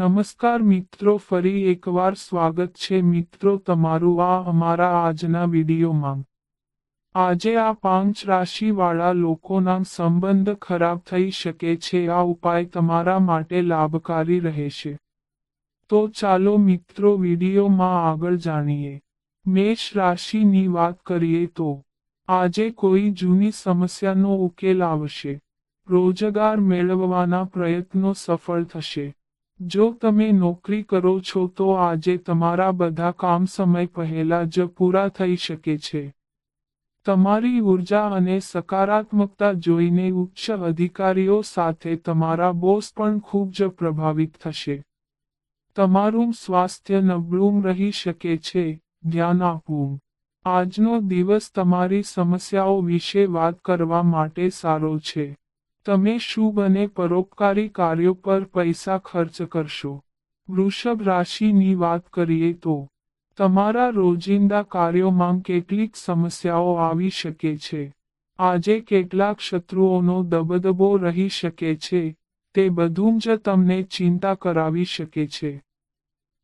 નમસ્કાર મિત્રો, ફરી એકવાર સ્વાગત છે મિત્રો તમારું આ અમારા આજના વિડીયોમાં. આજે આ પાંચ રાશિવાળા લોકોના સંબંધ ખરાબ થઈ શકે છે, આ ઉપાય તમારા માટે લાભકારી રહેશે. તો ચાલો મિત્રો વિડીયોમાં આગળ જાણીએ. મેષ રાશિની વાત કરીએ તો, આજે કોઈ જૂની સમસ્યાનો ઉકેલ આવશે. રોજગાર મેળવવાના પ્રયત્નો સફળ થશે. જો તમે નોકરી કરો છો તો આજે તમારા બધા કામ સમય પહેલા જ પૂરા થઈ શકે છે. તમારી ઊર્જા અને સકારાત્મકતા જોઈને ઉચ્ચ અધિકારીઓ સાથે તમારા બોસ પણ ખૂબ જ પ્રભાવિત થશે. તમારું સ્વાસ્થ્ય નબળું રહી શકે છે, ધ્યાન આપવું. આજનો દિવસ તમારી સમસ્યાઓ વિશે વાત કરવા માટે સારો છે. તમે શુભ અને પરોપકારી કાર્યો પર પૈસા ખર્ચ કરશો. વૃષભ રાશિની વાત કરીએ તો, તમારા રોજિંદા કાર્યોમાં કેટલીક સમસ્યાઓ આવી શકે છે. આજે કેટલાક શત્રુઓનો દબદબો રહી શકે છે, તે બધું જ તમને ચિંતા કરાવી શકે છે.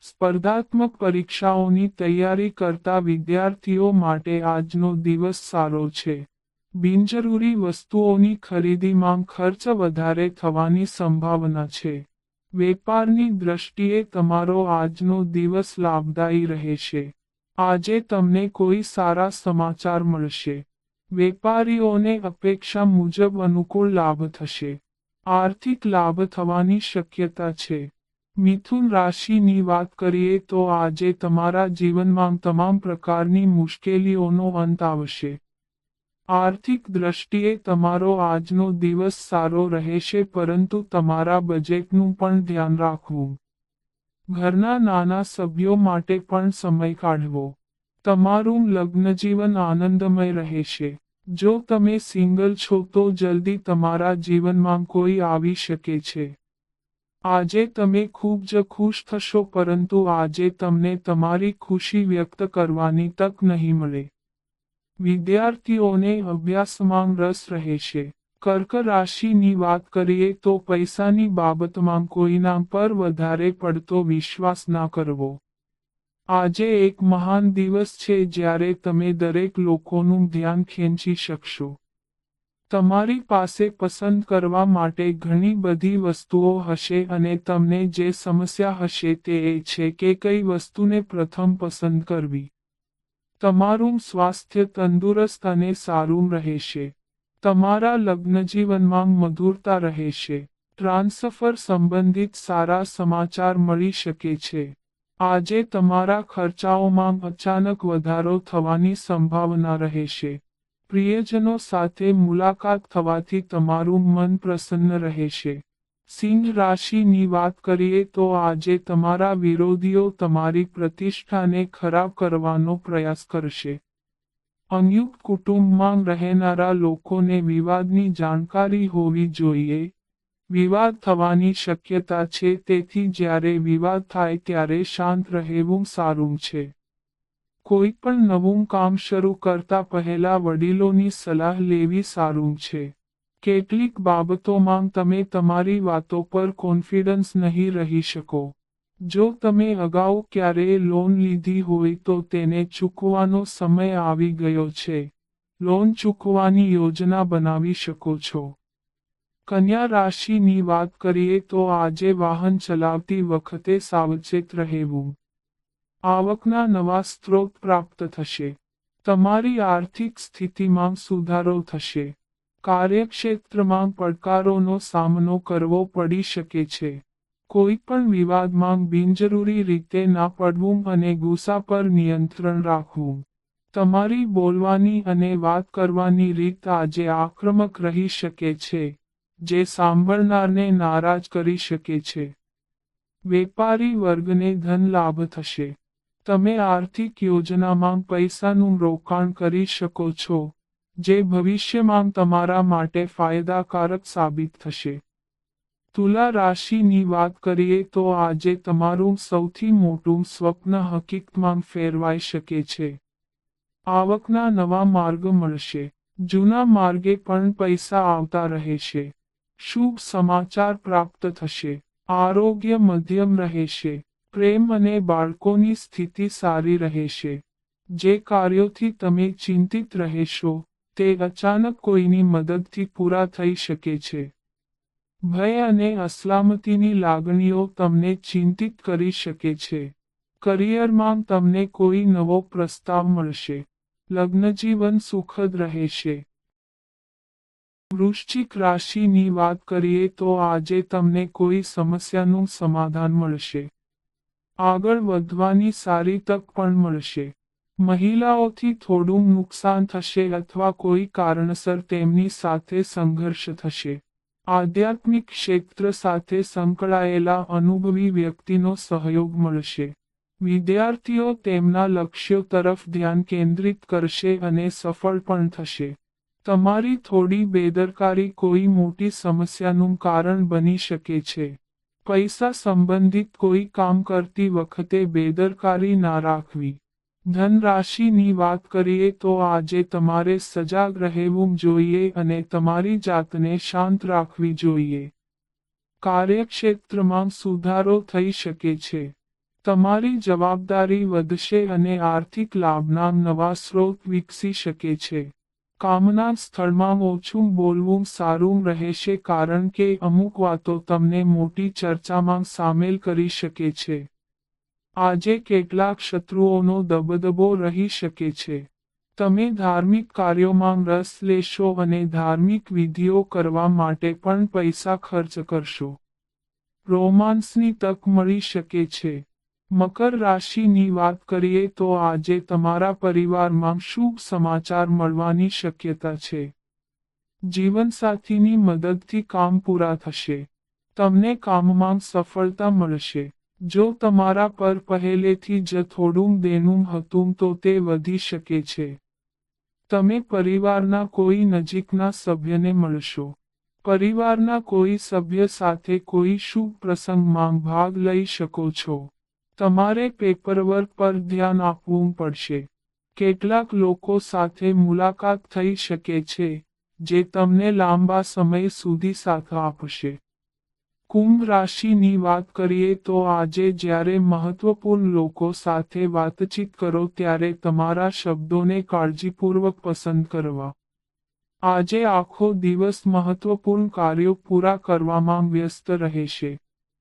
સ્પર્ધાત્મક પરીક્ષાઓની તૈયારી કરતા વિદ્યાર્થીઓ માટે આજનો દિવસ સારો છે. બિનજરૂરી વસ્તુઓની ખરીદીમાં ખર્ચ વધારે થવાની સંભાવના છે. વેપારની દ્રષ્ટિએ તમારો આજનો દિવસ લાભદાયી રહેશે. આજે તમને કોઈ સારા સમાચાર મળશે. વેપારીઓને અપેક્ષા મુજબ અનુકૂળ લાભ થશે. આર્થિક લાભ થવાની શક્યતા છે. મિથુન રાશિની વાત કરીએ તો આજે તમારા જીવનમાં તમામ પ્રકારની મુશ્કેલીઓનો અંત આવશે. આર્થિક દ્રષ્ટિએ તમારો આજનો દિવસ સારો રહેશે, પરંતુ તમારા બજેટનું પણ ધ્યાન રાખવું. ઘરના નાના સભ્યો માટે પણ સમય કાઢવો. તમારું લગ્નજીવન આનંદમય રહેશે. જો તમે સિંગલ છો, તો જલ્દી તમારા જીવનમાં કોઈ આવી શકે છે. આજે તમે ખૂબ જ ખુશ થશો, પરંતુ આજે તમને તમારી ખુશી વ્યક્ત કરવાની તક નહીં મળે. વિદ્યાર્થીઓને અભ્યાસમાં રસ રહેશે કર્ક રાશિની વાત કરીએ તો પૈસાની બાબતમાં કોઈના પર વધારે પડતો વિશ્વાસ ના કરવો. આજે એક મહાન દિવસ છે જ્યારે તમે દરેક લોકોનું ધ્યાન ખેંચી શકશો. તમારી પાસે પસંદ કરવા માટે ઘણી બધી વસ્તુઓ હશે અને તમને જે સમસ્યા હશે તે એ છે કે કઈ વસ્તુને પ્રથમ પસંદ કરવી. તમારું સ્વાસ્થ્ય તંદુરસ્ત અને સારું રહેશે. તમારા લગ્નજીવનમાં મધુરતા રહેશે. ટ્રાન્સફર સંબંધિત સારા સમાચાર મળી શકે છે. આજે તમારા ખર્ચાઓમાં અચાનક વધારો થવાની સંભાવના રહેશે. પ્રિયજનો સાથે મુલાકાત થવાથી તમારું મન પ્રસન્ન રહેશે. સિંહ રાશિની વાત કરીએ તો આજે તમારા વિરોધીઓ તમારી પ્રતિષ્ઠાને ખરાબ કરવાનો પ્રયાસ કરશે. સંયુક્ત કુટુંબમાં રહેનારા લોકોને વિવાદની જાણકારી હોવી જોઈએ. વિવાદ થવાની શક્યતા છે, તેથી જ્યારે વિવાદ થાય ત્યારે શાંત રહેવું સારું છે. કોઈ પણ નવું કામ શરૂ કરતા પહેલા વડીલોની સલાહ લેવી સારું છે. કેટલીક બાબતોમાં તમે તમારી વાતો પર કોન્ફિડન્સ નહીં રહી શકો. જો તમે અગાઉ ક્યારેય લોન લીધી હોય તો તેને ચૂકવાનો સમય આવી ગયો છે. લોન ચૂકવાની યોજના બનાવી શકો છો. કન્યા રાશિની વાત કરીએ તો આજે વાહન ચલાવતી વખતે સાવચેત રહેવું. આવકના નવા સ્ત્રોત પ્રાપ્ત થશે. તમારી આર્થિક સ્થિતિમાં સુધારો થશે. કાર્યક્ષેત્રમાં પડકારોનો સામનો કરવો પડી શકે છે. કોઈ પણ વિવાદમાં બિનજરૂરી રીતે ના પડવું અને ગુસ્સા પર નિયંત્રણ રાખવું. તમારી બોલવાની અને વાત કરવાની રીત આજે આક્રમક રહી શકે છે, જે સાંભળનારને નારાજ કરી શકે છે. વેપારી વર્ગને ધન લાભ થશે. તમે આર્થિક યોજનામાં પૈસાનું રોકાણ કરી શકો છો. જે ભવિષ્યમાં તમારા માટે ફાયદાકારક સાબિત થશે. તુલા રાશિની વાત કરીએ તો આજે તમારું સૌથી મોટું સ્વપ્ન હકીકતમાં ફેરવાઈ શકે છે. આવકના નવા માર્ગ મળશે. જૂના માર્ગે પણ પૈસા આવતા રહેશે શુભ સમાચાર પ્રાપ્ત થશે. આરોગ્ય મધ્યમ રહેશે. પ્રેમ અને બાળકોની સ્થિતિ સારી રહેશે. જે કાર્યોથી તમે ચિંતિત રહેશો. તે અચાનક કોઈની મદદથી પૂરા થઈ શકે છે. ભય અને અસલામતીની લાગણીઓ તમને ચિંતિત કરી શકે છે. કરિયરમાં તમને કોઈ નવો પ્રસ્તાવ મળશે. લગ્નજીવન સુખદ રહેશે. વૃશ્ચિક રાશિની વાત કરીએ તો આજે તમને કોઈ સમસ્યાનું સમાધાન મળશે. આગળ વધવાની સારી તક પણ મળશે. મહિલાઓથી થોડું નુકસાન થશે અથવા કોઈ કારણસર તેમની સાથે સંઘર્ષ થશે. આધ્યાત્મિક ક્ષેત્ર સાથે સંકળાયેલા અનુભવી વ્યક્તિનો સહયોગ મળશે. વિદ્યાર્થીઓ તેમના લક્ષ્યો તરફ ધ્યાન કેન્દ્રિત કરશે અને સફળ પણ થશે. તમારી થોડી બેદરકારી કોઈ મોટી સમસ્યાનું કારણ બની શકે છે. પૈસા સંબંધિત કોઈ કામ કરતી વખતે બેદરકારી ના રાખવી. ધનરાશિની વાત કરીએ તો આજે તમારે સજાગ રહેવું જોઈએ અને તમારી જાતને શાંત રાખવી જોઈએ. કાર્યક્ષેત્રમાં સુધારો થઈ શકે છે. તમારી જવાબદારી વધશે અને આર્થિક લાભના નવા સ્રોત વિકસી શકે છે. કામના સ્થળમાં ઓછું બોલવું સારું રહેશે કારણ કે અમુક વાતો તમને મોટી ચર્ચામાં સામેલ કરી શકે છે. આજે કેટલાક શત્રુઓનો દબદબો રહી શકે છે. તમે ધાર્મિક કાર્યોમાં રસ લેશો અને ધાર્મિક વિધિઓ કરવા માટે પણ પૈસા ખર્ચ કરશો. રોમાન્સની તક મળી શકે છે. મકર રાશિની વાત કરીએ તો આજે તમારા પરિવારમાં શુભ સમાચાર મળવાની શક્યતા છે. જીવનસાથીની મદદથી કામ પૂરા થશે. તમને કામમાં સફળતા મળશે. જો તમારા પર પહેલેથી જ થોડું દેનું હતું તો તે વધી શકે છે. તમે પરિવારના કોઈ નજીકના સભ્યને મળશો. પરિવારના કોઈ સભ્ય સાથે કોઈ શુભ પ્રસંગમાં ભાગ લઈ શકો છો. તમારે પેપરવર્ક પર ધ્યાન આપવું પડશે. કેટલાક લોકો સાથે મુલાકાત થઈ શકે છે, જે તમને લાંબા સમય સુધી સાથ આપશે. કુંભ રાશિની વાત કરીએ તો આજે જ્યારે મહત્વપૂર્ણ લોકો સાથે વાતચીત કરો ત્યારે તમારા શબ્દોને કાળજીપૂર્વક પસંદ કરવા. આજે આખો દિવસ મહત્વપૂર્ણ કાર્યો પૂરા કરવામાં વ્યસ્ત રહેશે.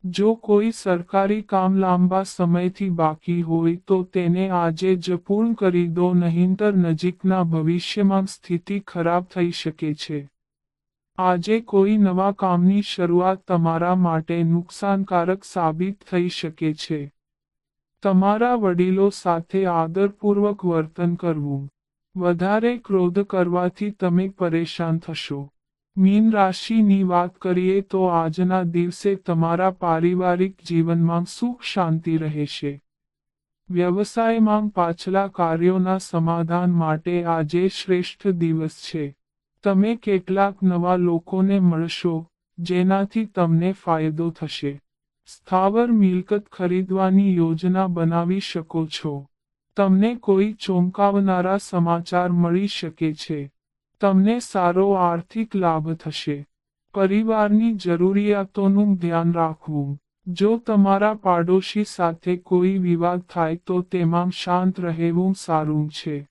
જો કોઈ સરકારી કામ લાંબા સમયથી બાકી હોય તો તેને આજે જ પૂર્ણ કરી દો નહીંતર નજીકના ભવિષ્યમાં સ્થિતિ ખરાબ થઈ શકે છે. આજે કોઈ નવા કામની શરૂઆત તમારા માટે નુકસાનકારક સાબિત થઈ શકે છે. તમારા વડીલો સાથે આદરપૂર્વક વર્તન કરવું. વધારે ક્રોધ કરવાથી તમે પરેશાન થશો. મીન રાશિની વાત કરીએ તો આજના દિવસે તમારા પારિવારિક જીવનમાં સુખ શાંતિ રહેશે. વ્યવસાયમાં પાછલા કાર્યોના સમાધાન માટે આજે શ્રેષ્ઠ દિવસ છે. તમે કેટલાક નવા લોકોને મળશો, જેનાથી તમને ફાયદો થશે. સ્થાવર મિલકત ખરીદવાની યોજના બનાવી શકો છો. તમને કોઈ ચોંકાવનારા સમાચાર મળી શકે છે. તમને સારો આર્થિક લાભ થશે. પરિવારની જરૂરિયાતોનું ધ્યાન રાખવું. જો તમારા પાડોશી સાથે કોઈ વિવાદ થાય તો તેમાં શાંત રહેવું સારું છે.